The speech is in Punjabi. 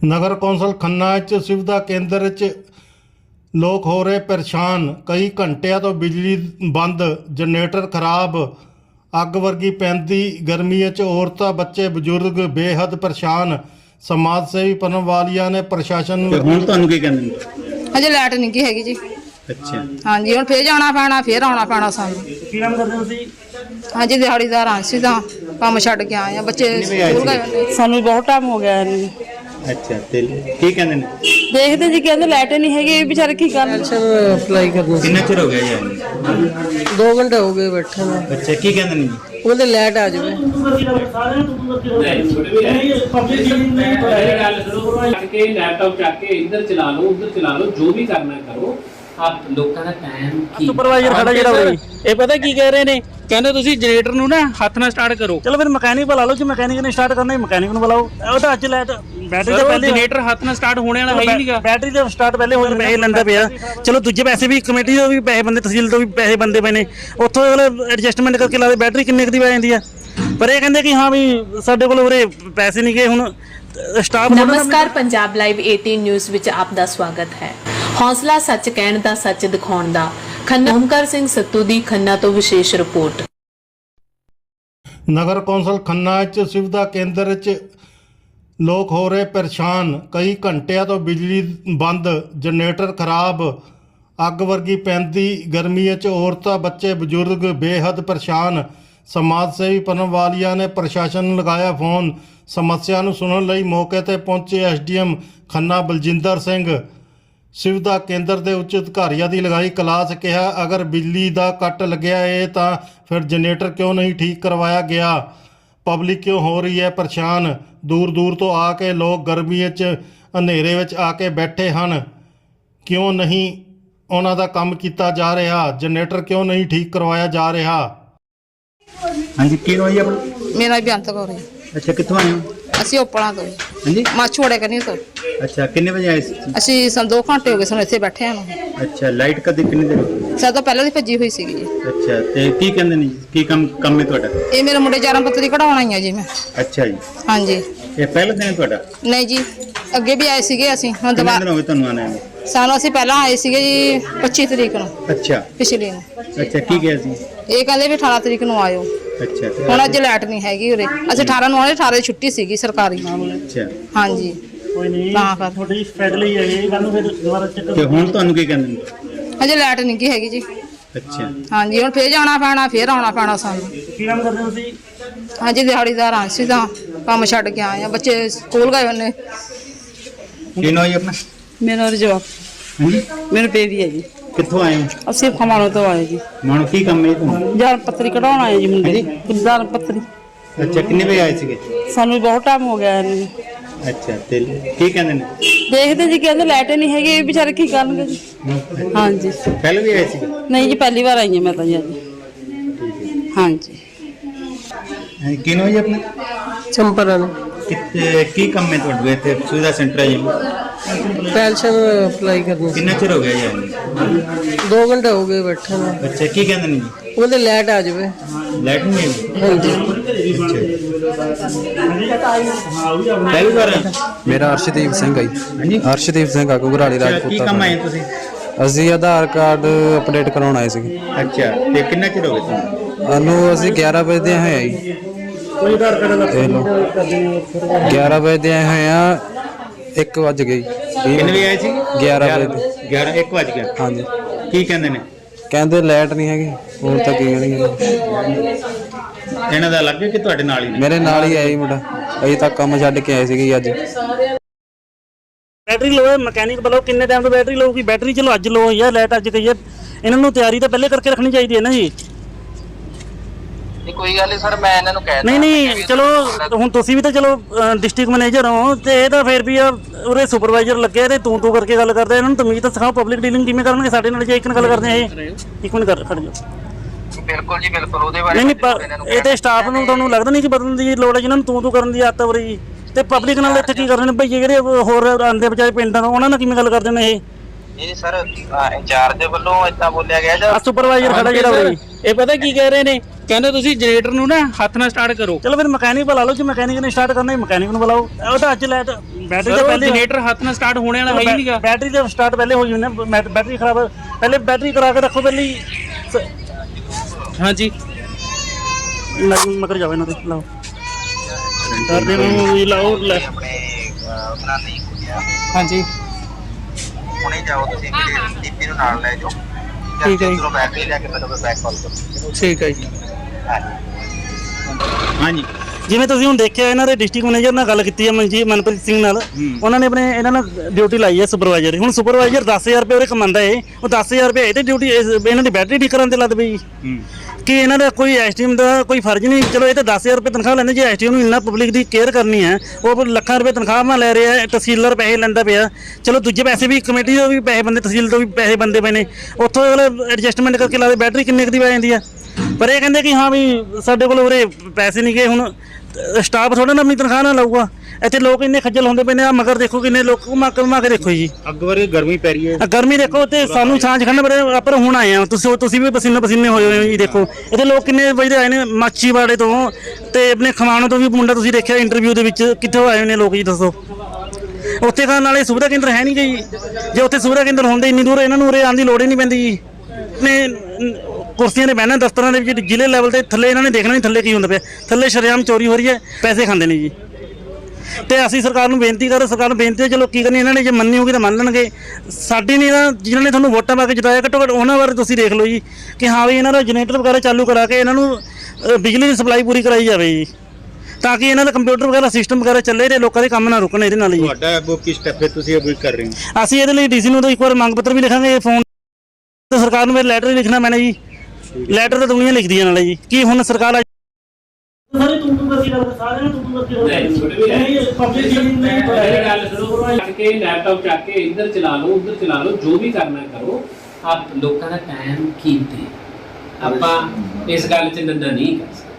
ਨਗਰ ਕੌਂਸਲ ਖੰਨਾ 'ਚ ਸੁਵਿਧਾ ਕੇਂਦਰ 'ਚ ਲੋਕ ਹੋ ਰਹੇ ਪਰੇਸ਼ਾਨ। ਕਈ ਘੰਟਿਆਂ ਤੋਂ ਬਿਜਲੀ ਬੰਦ ਜਨਰੇਟਰ ਖਰਾਬ ਅੱਗ ਵਰਗੀ ਪੈਂਦੀ ਗਰਮੀ 'ਚ ਔਰਤਾਂ ਬੱਚੇ ਬਜ਼ੁਰਗ ਬੇਹੱਦ ਪਰੇਸ਼ਾਨ। ਸਮਾਜ ਸੇਵੀ ਪਨਵਾਲੀਆਂ ਨੇ ਪ੍ਰਸ਼ਾਸਨ ਤੇ ਨੂੰ ਹੁਣ ਤੁਹਾਨੂੰ ਕੀ ਕਹਿੰਦੇ ਨੇ? ਹਜੇ ਲਾਈਟ ਨਹੀਂ ਗਈ ਹੈਗੀ ਜੀ। ਅੱਛਾ। ਹਾਂਜੀ ਹੁਣ ਫੇਰ ਜਾਣਾ ਪੈਣਾ ਫੇਰ ਆਉਣਾ ਪੈਣਾ ਸਾਨੂੰ। ਕੀ ਕੰਮ ਕਰਦੇ ਹੋ ਤੁਸੀਂ? ਹਾਂਜੀ ਦਿਹਾੜੀਦਾਰ ਆਂ ਅਸੀਂ ਤਾਂ ਕੰਮ ਛੱਡ ਕੇ ਆਏ ਆ ਬੱਚੇ ਸਕੂਲ ਗਏ ਹੋਏ ਨੇ। ਸਾਨੂੰ ਬਹੁਤ ਟਾਈਮ ਹੋ ਗਿਆ ਇਹਨੂੰ। ਅੱਛਾ ਤੇ ਕੀ ਕਹਿੰਦੇ ਨੇ? ਦੇਖਦੇ ਜੀ ਕਹਿੰਦੇ ਲਾਈਟ ਨਹੀਂ ਹੈਗੀ ਇਹ ਵਿਚਾਰੇ ਕੀ ਕਰਨ? ਪੈਨਸ਼ਨ ਅਪਲਾਈ ਕਰਨੀ ਕਿੰਨਾ ਚਿਰ ਹੋ ਗਿਆ ਜੀ ਆਏ ਸੀ 2 ਘੰਟੇ ਹੋ ਗਏ ਬੈਠੇ ਨੂੰ। ਅੱਛਾ ਕੀ ਕਹਿੰਦੇ ਨੇ ਜੀ? ਉਹਦੇ ਲੈਟ ਆ ਜਾਵੇ। ਚੱਕ ਕੇ ਲੈਪਟਾਪ ਚੱਕ ਕੇ ਇੱਧਰ ਚਲਾ ਲਓ ਉੱਧਰ ਚਲਾ ਲਓ ਜੋ ਵੀ ਕਰਨਾ ਕਰੋ ਆਪ ਲੋਕਾਂ ਦਾ ਟਾਈਮ ਕੀ ਸੁਪਰਵਾਈਜ਼ਰ ਖੜਾ ਜਿਹੜਾ ਹੋਈ ਇਹ ਪਤਾ ਕੀ ਕਹਿ ਰਹੇ ਨੇ? ਕਹਿੰਦੇ ਤੁਸੀਂ ਜਨਰੇਟਰ ਨੂੰ ਨਾ ਹੱਥ ਨਾਲ ਸਟਾਰਟ ਕਰੋ। ਚਲੋ ਫਿਰ ਮਕੈਨਿਕ ਬੁਲਾ ਲਓ ਜੇ ਮਕੈਨਿਕ ਨੇ ਸਟਾਰਟ ਕਰਨਾ ਹੈ ਮਕੈਨਿਕ ਨੂੰ ਬੁਲਾਓ। ਉਹ ਤਾਂ ਅੱਜ ਲਾਈਟ ਬੈਟਰੀ ਤਾਂ ਪਹਿਲੇ ਜਨਰੇਟਰ ਹੱਥ ਨਾਲ ਸਟਾਰਟ ਹੋਣੇ ਵਾਲਾ ਹੈ ਹੀ ਨਹੀਂਗਾ। ਬੈਟਰੀ ਦਾ ਸਟਾਰਟ ਪਹਿਲੇ ਹੋ ਜਾਂਦਾ ਪੈਸੇ ਲੈਂਦਾ ਪਿਆ। ਚਲੋ ਦੂਜੇ ਪੈਸੇ ਵੀ ਕਮੇਟੀ ਤੋਂ ਵੀ ਪੈਸੇ ਬੰਦੇ ਤਹਿਸੀਲ ਤੋਂ ਵੀ ਪੈਸੇ ਬੰਦੇ ਪਏ ਨੇ। ਉੱਥੋਂ ਐਡਜਸਟਮੈਂਟ ਕਰਕੇ ਲਾਦੇ ਬੈਟਰੀ ਕਿੰਨੇ ਕੁ ਦੀ ਪੈ ਜਾਂਦੀ ਆ? ਪਰ ਇਹ ਕਹਿੰਦੇ ਕਿ ਹਾਂ ਵੀ ਸਾਡੇ ਕੋਲ ਉਰੇ ਪੈਸੇ ਨਹੀਂ ਗਏ ਹੁਣ ਸਟਾਫ ਨਮਸਕਾਰ ਪੰਜਾਬ ਲਾਈਵ 18 ਨਿਊਜ਼ ਵਿੱਚ ਆਪ ਦਾ ਸਵਾਗਤ ਹੈ। ਹੌਸਲਾ ਸੱਚ ਕਹਿਣ ਦਾ ਸੱਚ ਦਿਖਾਉਣ ਦਾ। ਖੰਨਾ ਓਮਕਾਰ ਸਿੰਘ ਸੱਤੂ ਦੀ ਖੰਨਾ ਤੋਂ ਵਿਸ਼ੇਸ਼ ਰਿਪੋਰਟ। ਨਗਰ ਕੌਂਸਲ ਖੰਨਾ 'ਚ ਸੁਵਿਧਾ ਕੇਂਦਰ 'ਚ ਲੋਕ ਹੋ ਰਹੇ ਪਰੇਸ਼ਾਨ। ਕਈ ਘੰਟਿਆਂ ਤੋਂ ਬਿਜਲੀ ਬੰਦ, ਜਨਰੇਟਰ ਖਰਾਬ, ਅੱਗ ਵਰਗੀ ਪੈਂਦੀ ਗਰਮੀ 'ਚ ਔਰਤਾਂ, ਬੱਚੇ, ਬਜ਼ੁਰਗ ਬੇਹੱਦ ਪਰੇਸ਼ਾਨ। ਸਮਾਜ ਸੇਵੀ ਪਨਵਾਲੀਆਂ ਨੇ ਪ੍ਰਸ਼ਾਸਨ ਨੂੰ ਲਗਾਇਆ ਫੋਨ। ਸਮੱਸਿਆ ਨੂੰ ਸੁਣਨ ਲਈ ਮੌਕੇ ਤੇ ਪਹੁੰਚੇ ਐਸਡੀਐਮ ਖੰਨਾ ਬਲਜਿੰਦਰ ਸਿੰਘ। ਸੁਵਿਧਾ ਕੇਂਦਰ ਦੇ ਉੱਚ ਅਧਿਕਾਰੀਆਂ ਦੀ ਲਗਾਈ ਕਲਾਸ ਕਿਹਾ, ਅਗਰ ਬਿਜਲੀ ਦਾ ਕੱਟ ਲੱਗਿਆ ਏ ਤਾਂ ਫਿਰ ਜਨਰੇਟਰ ਕਿਉਂ ਨਹੀਂ ਠੀਕ ਕਰਵਾਇਆ ਗਿਆ? ਪਬਲਿਕ ਕਿਉਂ ਹੋ ਰਹੀ ਹੈ ਪਰੇਸ਼ਾਨ? ਦੂਰ ਦੂਰ ਤੋਂ ਆ ਕੇ ਲੋਕ ਗਰਮੀ ਵਿੱਚ ਹਨੇਰੇ ਵਿੱਚ ਆ ਕੇ ਬੈਠੇ ਹਨ। ਕਿਉਂ ਨਹੀਂ ਉਹਨਾਂ ਦਾ ਕੰਮ ਕੀਤਾ ਜਾ ਰਿਹਾ? ਜਨਰੇਟਰ ਕਿਉਂ ਨਹੀਂ ਠੀਕ ਕਰਵਾਇਆ ਜਾ ਰਿਹਾ? ਹਾਂਜੀ ਕੀ ਹੈ ਜੀ ਆਪਣਾ? ਮੇਰਾ ਵੀ ਬੇਅੰਤ ਹੋ। ਰਿਹਾ ਅੱਛਾ ਕਿੱਥੋਂ ਆਏ ਹੋ? ਅਸੀਂ ਓਪਣਾ ਤੋਂ ਹਾਂਜੀ? ਮਾਛੋੜੇ ਕਰਨੀ ਤੋਂ। ਅੱਛਾ ਕਿੰਨੇ ਵਜੇ ਆਏ ਸੀ ਅਸੀਂ ਸਾਨੂੰ 2 ਘੰਟੇ ਹੋ ਗਏ ਸਾਨੂੰ ਇੱਥੇ ਬੈਠੇ ਆ ਨੂੰ। ਅੱਛਾ ਲਾਈਟ ਕਦੇ ਕਿੰਨੀ ਦੇਰ? ਹੋਈ? ਸਾਡੇ ਤੋਂ ਪਹਿਲਾਂ ਦੀ ਭੱਜੀ ਹੋਈ ਸੀਗੀ ਜੀ। ਅੱਛਾ ਤੇ ਕੀ ਕਹਿੰਦੇ ਨੇ ਜੀ? ਕੀ ਕੰਮ ਕੰਮ ਹੈ ਤੁਹਾਡਾ? ਇਹ ਮੇਰੇ ਮੁੰਡੇ ਜਨਮ ਪੱਤਰੀ ਕਢਾਉਣਾ ਹੀ ਆ ਜੀ ਮੈਂ। ਅੱਛਾ ਜੀ। ਹਾਂਜੀ। ਇਹ ਪਹਿਲਾ ਦਿਨ ਹੈ ਤੁਹਾਡਾ? ਨਹੀਂ ਜੀ ਅੱਗੇ ਵੀ ਆਏ ਸੀਗੇ ਅਸੀਂ। ਹੁਣ ਕਿੰਨੇ ਦਿਨ ਦੁਬਾਰਾ ਹੋ ਗਏ ਤੁਹਾਨੂੰ ਆਨੇ ਨੂੰ? ਸਾਨੂੰ ਅਸੀਂ ਪਹਿਲਾਂ ਆਏ ਸੀਗੇ ਜੀ 25 ਤਰੀਕ ਨੂੰ ਅੱਛਾ। ਪਿਛਲੀ ਨੂੰ ਅੱਛਾ ਕੀ ਗਿਆ ਸੀ? ਇਹ ਕਹਿੰਦੇ ਵੀ 18 ਤਰੀਕ ਨੂੰ ਆਇਓ। ਅੱਛਾ ਤੇ ਹੁਣ ਅੱਜ? ਲਾਈਟ ਨਹੀਂ ਹੈਗੀ ਉਰੇ। ਅਸੀਂ 18 ਨੂੰ ਆਏ 18 ਦੀ ਛੁੱਟੀ ਸੀਗੀ ਸਰਕਾਰੀ ਅੱਛਾ। ਹਾਂਜੀ। ਕੋਈ ਨਹੀਂ ਤਾਂ ਕਰ ਤੁਹਾਡੀ ਫਾਇਦੇ ਲਈ ਹੈ ਇਹ ਗੱਲ ਨੂੰ ਫਿਰ ਦੁਬਾਰਾ ਚੱਕ ਤੇ ਹੁਣ ਤੁਹਾਨੂੰ ਕੀ ਕਹਿੰਦੇ ਨੇ? ਹਜੇ ਲਾਈਟ ਨਹੀਂ ਗਈ ਹੈਗੀ ਜੀ। ਅੱਛਾ। ਹਾਂਜੀ ਹੁਣ ਫੇਰ ਜਾਣਾ ਪੈਣਾ ਫੇਰ ਆਉਣਾ ਪੈਣਾ ਸਾਨੂੰ। ਕੀ ਕੰਮ ਕਰਦੇ ਹੋ ਤੁਸੀਂ? ਹਾਂਜੀ ਦਿਹਾੜੀਦਾਰ ਆਂ ਅਸੀਂ ਤਾਂ ਕੰਮ ਛੱਡ ਕੇ ਆਏ ਆ ਬੱਚੇ ਸਕੂਲ ਗਏ ਹੋਏ ਨੇ। ਕੀ ਨਾਮ ਹੈ ਆਪਣਾ? ਮੇਰਾ ਜਵਾਬ ਹਾਂਜੀ। ਮੇਰੇ ਬੇਬੀ ਹੈ ਜੀ। ਕਿੱਥੋਂ ਆਏ ਹੋ? ਅਸੀਂ ਖਮਾਣੋ ਤੋਂ ਆਏ ਜੀ। ਮਾਣੋ ਕੀ ਕੰਮ ਹੈ ਤੁਹਾਨੂੰ? ਜਾਨ ਪੱਤਰੀ ਕਢਾਉਣ ਆਏ ਜੀ ਮੁੰਡੇ। ਜਾਨ ਪੱਤਰੀ। ਅੱਛਾ ਕਿੰਨੇ ਵਜੇ ਆਏ ਸੀਗੇ? ਸਾਨੂੰ ਬਹੁਤ ਟਾਈਮ ਹੋ ਗਿਆ ਇਹਨੂੰ। ਅੱਛਾ ਤੇ ਕੀ ਕਹਿੰਦੇ ਨੇ? ਦੇਖਦੇ ਜੀ ਕਹਿੰਦੇ ਲਾਈਟ ਨਹੀਂ ਹੈਗੀ ਇਹ ਵਿਚਾਰੇ ਕੀ ਕਰਨਗੇ ਜੀ? ਹਾਂਜੀ। ਪਹਿਲੇ ਵੀ ਆਏ ਸੀ? ਨਹੀਂ ਜੀ ਪਹਿਲੀ ਵਾਰ ਆਈ ਹਾਂ ਮੈਂ ਤਾਂ ਜੀ ਅੱਜ। ਹਾਂਜੀ। ਕੀ ਨਾਮ ਹੈ ਜੀ ਆਪਣਾ? ਚੰਪਰਨ। ਕਿੱਥੇ ਕੀ ਕੰਮ ਹੈ ਤੁਹਾਡੇ ਇੱਥੇ? ਸੁਵਿਧਾ ਸੈਂਟਰ ਹੈ ਜੀ? ਪੈਨਸ਼ਨ ਅਪਲਾਈ ਕਰਨੀ ਸੀ। ਕਿੰਨਾ ਚਿਰ ਹੋ ਗਿਆ ਜੀ ਆਏ 2 ਘੰਟੇ ਹੋ ਗਏ ਬੈਠੇ ਨੂੰ। ਅੱਛਾ ਕੀ ਕਹਿੰਦੇ ਨੇ ਜੀ? ਉਹਦੇ ਲੈਟ ਆ ਜਾਵੇ। ਲਾਈਟ ਨਹੀਂ ਹੈ ਹਾਂਜੀ। ਪਹਿਲੀ ਵਾਰ? ਮੇਰਾ ਅਰਸ਼ਦੀਪ ਸਿੰਘ ਹੈ ਜੀ। ਹਾਂਜੀ। ਅਰਸ਼ਦੀਪ ਸਿੰਘ ਆ ਘੁਗਰਾਲੀ ਅੱਛਾ, ਕੀ ਰਾਜਪੂਤਾ ਕੰਮ ਆਏ। ਤੁਸੀਂ? ਅਸੀਂ ਆਧਾਰ ਕਾਰਡ ਅਪਡੇਟ ਕਰਾਉਣ ਆਏ ਸੀਗੇ। ਅੱਛਾ ਤੇ ਕਿੰਨਾ ਚਿਰ ਹੋ ਗਿਆ ਤੁਹਾਨੂੰ? ਸਾਨੂੰ ਅਸੀਂ 11 ਵਜੇ ਦੇ ਆਏ ਆ ਜੀ। ਕੋਈ ਆਧਾਰ ਕਾਰਡ ਲਓ। 11 ਵਜੇ ਦੇ ਆਏ ਹੋਏ ਆ 1 ਵਜ ਗਈ। ਕਿੰਨੇ ਵਜੇ ਆਏ ਸੀ? 11 ਵਜੇ। ਦੇ। 11 1 ਵਜ ਗਿਆ। ਹਾਂਜੀ। ਕੀ ਕਹਿੰਦੇ ਨੇ? ਕਹਿੰਦੇ ਲਾਈਟ ਨਹੀਂ ਹੈਗੀ ਹੋਰ ਤਾਂ ਕੀ ਕਹਿਣਗੇ ਇਹਨਾਂ ਦਾ ਲੱਗ ਗਿਆ ਕਿ ਤੁਹਾਡੇ ਨਾਲ ਹੀ ਨੇ? ਮੇਰੇ ਨਾਲ ਹੀ ਆਈ ਮੁੰਡਾ। ਅਸੀਂ ਤਾਂ ਕੰਮ ਛੱਡ ਕੇ ਆਏ ਸੀਗੇ ਜੀ ਅੱਜ। ਬੈਟਰੀ ਲੋ ਮਕੈਨਿਕ ਬੁਲਾਓ ਕਿੰਨੇ ਟਾਈਮ ਤੋਂ ਬੈਟਰੀ ਲਊਗੀ? ਬੈਟਰੀ ਚਲੋ ਅੱਜ ਲੋ ਯਾਰ ਲਾਈਟ ਅੱਜ ਗਈ ਹੈ ਇਹਨਾਂ ਨੂੰ ਤਿਆਰੀ ਤਾਂ ਪਹਿਲੇ ਕਰਕੇ ਰੱਖਣੀ ਚਾਹੀਦੀ ਹੈ ਨਾ ਜੀ। ਨਹੀਂ ਕੋਈ ਗੱਲ ਨਹੀਂ ਸਰ ਮੈਂ ਇਹਨਾਂ ਨੂੰ ਕਹਿ ਨਹੀਂ ਨਹੀਂ ਚਲੋ ਹੁਣ ਤੁਸੀਂ ਵੀ ਤਾਂ ਚਲੋ ਡਿਸਟ੍ਰਿਕਟ ਮੈਨੇਜਰ ਹੋ ਤੇ ਇਹ ਤਾਂ ਫਿਰ ਵੀ ਆ ਉਰੇ ਸੁਪਰਵਾਈਜ਼ਰ ਲੱਗੇ ਤੇ ਤੂੰ ਤੂੰ ਕਰਕੇ ਗੱਲ ਕਰਦੇ ਇਹਨਾਂ ਨੂੰ ਤਮੀਜ਼ ਤਾਂ ਸਿਖਾਓ ਪਬਲਿਕ ਡੀਲਿੰਗ ਕਿਵੇਂ ਕਰਨਗੇ ਸਾਡੇ ਨਾਲ ਜੇ ਇੱਕ ਨਾਲ ਗੱਲ ਕਰਦੇ ਆ ਇਹ ਇੱਕ ਮਿੰਟ ਕਰ ਖੜ ਜਾਓ। ਬਿਲਕੁਲ ਜੀ ਬਿਲਕੁਲ ਉਹਦੇ ਬਾਰੇ ਨਹੀਂ ਨਹੀਂ ਇਹ ਤੇ ਸਟਾਫ ਨੂੰ ਤੁਹਾਨੂੰ ਲੱਗਦਾ ਨਹੀਂ ਕਿ ਬਦਲਣ ਦੀ ਲੋੜ ਹੈ ਜਿਹਨਾਂ ਨੂੰ ਤੂੰ ਤੂੰ ਕਰਨ ਦੀ ਆਦਤ ਰਹੀ ਤੇ ਪਬਲਿਕ ਨਾਲ ਇੱਥੇ ਕੀ ਕਰ ਰਹੇ ਨੇ ਭਈਏ ਜਿਹੜੇ ਹੋਰ ਆਂਦੇ ਵਿਚਾਰੇ ਪਿੰਡਾਂ ਤੋਂ ਉਹਨਾਂ ਨਾਲ ਕਿਵੇਂ ਗੱਲ ਕਰਦੇ ਨੇ ਇਹ? ਨਹੀਂ ਸਰ ਇੰਚਾਰਜ ਦੇ ਵੱਲੋਂ ਇਦਾਂ ਬੋਲਿਆ ਗਿਆ ਜਾਂ ਸੁਪਰਵਾਈਜ਼ਰ ਖੜਾ ਜਿਹੜਾ ਇਹ ਪਤਾ ਕੀ ਕਹਿ ਰਹੇ ਨੇ? ਕਹਿੰਦੇ ਤੁਸੀਂ ਜਨਰੇਟਰ ਨੂੰ ਨਾ ਹੱਥ ਨਾਲ ਸਟਾਰਟ ਕਰੋ। ਚਲੋ ਫਿਰ ਮਕੈਨਿਕ ਬੁਲਾ ਲਓ ਜੇ ਮਕੈਨਿਕ ਨੇ ਸਟਾਰਟ ਕਰਨਾ ਹੈ ਮਕੈਨਿਕ ਨੂੰ ਬੁਲਾਓ। ਉਹ ਤਾਂ ਅੱਜ ਲਾਈਟ ਬੈਟਰੀ ਤਾਂ ਪਹਿਲੇ ਜਨਰੇਟਰ ਹੱਥ ਨਾਲ ਸਟਾਰਟ ਹੋਣੇ ਵਾਲਾ ਹੈ ਹੀ ਨਹੀਂਗਾ। ਬੈਟਰੀ ਤੇ ਸਟਾਰਟ ਪਹਿਲੇ ਹੋਈ ਹੁੰਦੀ ਹੈ ਬੈ- ਬੈਟਰੀ ਖਰਾਬ ਹੈ। ਪਹਿਲੇ ਬੈਟਰੀ ਕਰਾ ਕੇ ਰੱਖੋ ਪਹਿਲੀ। ਹਾਂਜੀ। ਮਗਰ ਜਾਵੇ ਨਾ ਤੇ ਲਾਓ। ਕਰਦੇ ਨੂੰ ਵੀ ਲਾਓ ਲੈ। ਹਾਂਜੀ। ਹੁਣੇ ਜਾਓ ਤੁਸੀਂ ਮੇਰੇ ਦੀਪੀ ਨੂੰ ਨਾਲ ਲੈ ਜਾਓ। ਠੀਕ ਹੈ ਜੀ। ਬੈਟਰੀ ਲੈ ਕੇ ਮੈਨੂੰ ਬੈਕ ਕਾਲ ਕਰੋ। ਠੀਕ ਹੈ ਜੀ। ਹਾਂਜੀ। ਜਿਵੇਂ ਤੁਸੀਂ ਹੁਣ ਦੇਖਿਆ ਇਹਨਾਂ ਦੇ ਡਿਸਟ੍ਰਿਕਟ ਮੈਨੇਜਰ ਨਾਲ ਗੱਲ ਕੀਤੀ ਹੈ ਮਨਜੀਤ ਮਨਪ੍ਰੀਤ ਸਿੰਘ ਨਾਲ। ਉਹਨਾਂ ਨੇ ਆਪਣੇ ਇਹਨਾਂ ਨਾਲ ਡਿਊਟੀ ਲਾਈ ਹੈ ਸੁਪਰਵਾਈਜ਼ਰ ਹੁਣ ਸੁਪਰਵਾਈਜ਼ਰ 10000 ਰੁਪਏ ਉਹਦੇ ਕਮਾਉਂਦਾ ਏ ਉਹ 10000 ਰੁਪਏ ਇਹ ਤੇ ਡਿਊਟੀ ਇਹਨਾਂ ਦੀ ਬੈਟਰੀ ਠੀਕ ਕਰਨ ਤੇ ਲੱਦ ਪਈ। ਕਿ ਇਹਨਾਂ ਦਾ ਕੋਈ ਐਸਟੀਐਮ ਦਾ ਕੋਈ ਫਰਜ਼ ਨਹੀਂ। ਚਲੋ ਇਹ ਤਾਂ 10000 ਰੁਪਏ ਤਨਖਾਹ ਲੈਂਦੇ। ਜੇ ਐਸਟੀਐਮ ਨੂੰ ਇੰਨਾ ਪਬਲਿਕ ਦੀ ਕੇਅਰ ਕਰਨੀ ਹੈ ਉਹ ਲੱਖਾਂ ਰੁਪਏ ਤਨਖਾਹ ਮਾ ਲੈ ਰਿਹਾ ਹੈ। ਤਹਿਸੀਲਦਾਰ ਪੈਸੇ ਲੈਂਦਾ ਪਿਆ। ਚਲੋ ਦੂਜੇ ਪੈਸੇ ਵੀ ਕਮੇਟੀ ਤੋਂ ਵੀ ਪੈਸੇ ਬੰਦੇ ਤਹਿਸੀਲ ਤੋਂ ਵੀ ਪੈਸੇ ਬੰਦੇ ਪਏ ਨੇ। ਉੱਥੋਂ ਅਗਲੇ ਐਡਜਸਟਮੈਂਟ ਕਰਕੇ ਲਾਦੇ ਬੈਟਰੀ ਕਿੰਨੇ ਕੁ ਦੀ ਪੈ ਜਾਂਦੀ ਆ ਪਰ ਇਹ ਕਹਿੰਦੇ ਕਿ ਹਾਂ ਵੀ ਸਾਡੇ ਕੋਲ ਉਰੇ ਪੈਸੇ ਨਹੀਂ ਗਏ ਹੁਣ ਸਟਾਫ ਥੋੜਾ ਨਾ ਆਪਣੀ ਤਨਖਾਹ ਨਾਲ ਲਾਊਗਾ। ਇੱਥੇ ਲੋਕ ਇੰਨੇ ਖੱਜਲ ਹੁੰਦੇ ਪਏ ਨੇ ਆ ਮਗਰ ਦੇਖੋ ਕਿੰਨੇ ਲੋਕ ਘੁਮਾ ਘੁਮਾ ਕੇ ਦੇਖੋ ਜੀ। ਅੱਗ ਵਰਗੀ ਗਰਮੀ ਪੈ ਰਹੀ ਹੈ। ਗਰਮੀ ਦੇਖੋ ਤੇ ਸਾਨੂੰ ਛਾਂਝ ਖੰਡ ਬੜੇ ਆਪਾਂ ਹੁਣ ਆਏ ਆ ਤੁਸੀਂ ਤੁਸੀਂ ਵੀ ਪਸੀਨੇ ਪਸੀਨੇ ਹੋਏ ਹੋਏ ਹੋ ਜੀ ਦੇਖੋ। ਇੱਥੇ ਲੋਕ ਕਿੰਨੇ ਵਜੇ ਦੇ ਆਏ ਨੇ ਮਾਚੀਵਾੜੇ ਤੋਂ ਤੇ ਆਪਣੇ ਖਮਾਣੋ ਤੋਂ ਵੀ ਮੁੰਡਾ ਤੁਸੀਂ ਦੇਖਿਆ ਇੰਟਰਵਿਊ ਦੇ ਵਿੱਚ ਕਿੱਥੋਂ ਆਏ ਨੇ ਲੋਕ ਜੀ ਦੱਸੋ। ਉੱਥੇ ਖਾਣ ਨਾਲੇ ਸੁਵਿਧਾ ਕੇਂਦਰ ਹੈ ਨਹੀਂ ਜੀ। ਜੇ ਉੱਥੇ ਸੁਵਿਧਾ ਕੇਂਦਰ ਹੁੰਦੇ ਇੰਨੀ ਦੂਰ ਇਹਨਾਂ ਨੂੰ ਉਰੇ ਆਉਣ ਦੀ ਲੋੜ ਹੀ ਨਹੀਂ ਪੈਂਦੀ ਜੀ। ਨੇ ਨ- ਕੁਰਸੀਆਂ ਤੇ ਬਹਿਣਾ ਦਫ਼ਤਰਾਂ ਦੇ ਵਿੱਚ ਜ਼ਿਲ੍ਹੇ ਲੈਵਲ ਤੇ ਥੱਲੇ ਇਹਨਾਂ ਨੇ ਦੇਖਣਾ ਨਹੀਂ ਥੱਲੇ ਕੀ ਹੁੰਦਾ ਪਿਆ। ਥੱਲੇ ਸ਼ਰੇਆਮ ਚੋਰੀ ਹੋ ਰਹੀ ਹੈ ਪੈਸੇ ਖਾਂਦੇ ਨੇ ਜੀ। ਤੇ ਅਸੀਂ ਸਰਕਾਰ ਨੂੰ ਬੇਨਤੀ ਕਰ ਰਹੇ ਸਰਕਾਰ ਨੂੰ ਬੇਨਤੀ ਹੈ ਚਲੋ ਕੀ ਕਰਨੀ ਇਹਨਾਂ ਨੇ ਜੇ ਮੰਨੀ ਹੋਗੀ ਤਾਂ ਮੰਨ ਲੈਣਗੇ। ਸਾਡੀ ਨਹੀਂ ਨਾ ਜਿਨ੍ਹਾਂ ਨੇ ਤੁਹਾਨੂੰ ਵੋਟਾਂ ਪਾ ਕੇ ਜਿਤਾਇਆ ਘੱਟੋ ਘੱਟ ਉਹਨਾਂ ਬਾਰੇ ਤੁਸੀਂ ਦੇਖ ਲਓ ਜੀ ਕਿ ਹਾਂ ਵੀ ਇਹਨਾਂ ਦਾ ਜਨਰੇਟਰ ਵਗੈਰਾ ਚਾਲੂ ਕਰਾ ਕੇ ਇਹਨਾਂ ਨੂੰ ਬਿਜਲੀ ਦੀ ਸਪਲਾਈ ਪੂਰੀ ਕਰਾਈ ਜਾਵੇ ਜੀ। ਤਾਂ ਕਿ ਇਹਨਾਂ ਦਾ ਕੰਪਿਊਟਰ ਵਗੈਰਾ ਸਿਸਟਮ ਵਗੈਰਾ ਚੱਲੇ ਤੇ ਲੋਕਾਂ ਦੇ ਕੰਮ ਨਾ ਰੁਕਣ ਇਹਦੇ ਨਾਲ ਜੀ। ਤੁਹਾਡਾ ਅੱਗੋਂ ਕੀ ਸਟੈਪ ਹੈ ਤੁਸੀਂ ਅਭੀ ਕਰ ਰਹੇ ਹੋ? ਅਸੀਂ ਇਹਦੇ ਲਈ ਡੀਸੀ ਨੂੰ ਤਾਂ ਇੱਕ ਵਾਰ ਮੰਗ ਪੱਤਰ ਵੀ ਲਿਖਾਂਗੇ ਫੋਨ ਸਰਕਾਰ ਨੂੰ ਮੇਰੇ ਲੈਟਰ ਹੀ ਲਿਖਣਾ ਮੈਨੇ ਜੀ। ਲੈਟਰ ਤਾਂ ਦੁਨੀਆ ਲਿਖਦੀ ਹੈ ਨਾਲੇ ਜੀ। ਕੀ ਹੁਣ ਸਰਕਾਰ ਆ ਸਾਰੇ ਤੂੰ ਤੂੰ ਕਰਕੇ ਗੱਲ ਸਾਰੇ ਤੂੰ ਤੂੰ ਕਰਕੇ ਨਹੀਂ ਛੋਟੇ ਵੀ ਹੈ। ਪਬਲਿਕ ਮੇਰੀ ਗੱਲ ਸੁਣੋ ਚੱਕ ਕੇ ਲੈਪਟਾਪ ਚੱਕ ਕੇ ਇੱਧਰ ਚਲਾ ਲਓ ਉੱਧਰ ਚਲਾ ਲਓ ਜੋ ਵੀ ਕਰਨਾ ਕਰੋ ਆਪ ਲੋਕਾਂ ਦਾ ਟਾਈਮ ਕੀਮਤੀ ਹੈ। ਆਪਾਂ ਇਸ ਗੱਲ 'ਚ ਨੰਨਾ ਨਹੀਂ ਕਰ ਸਕਦੇ।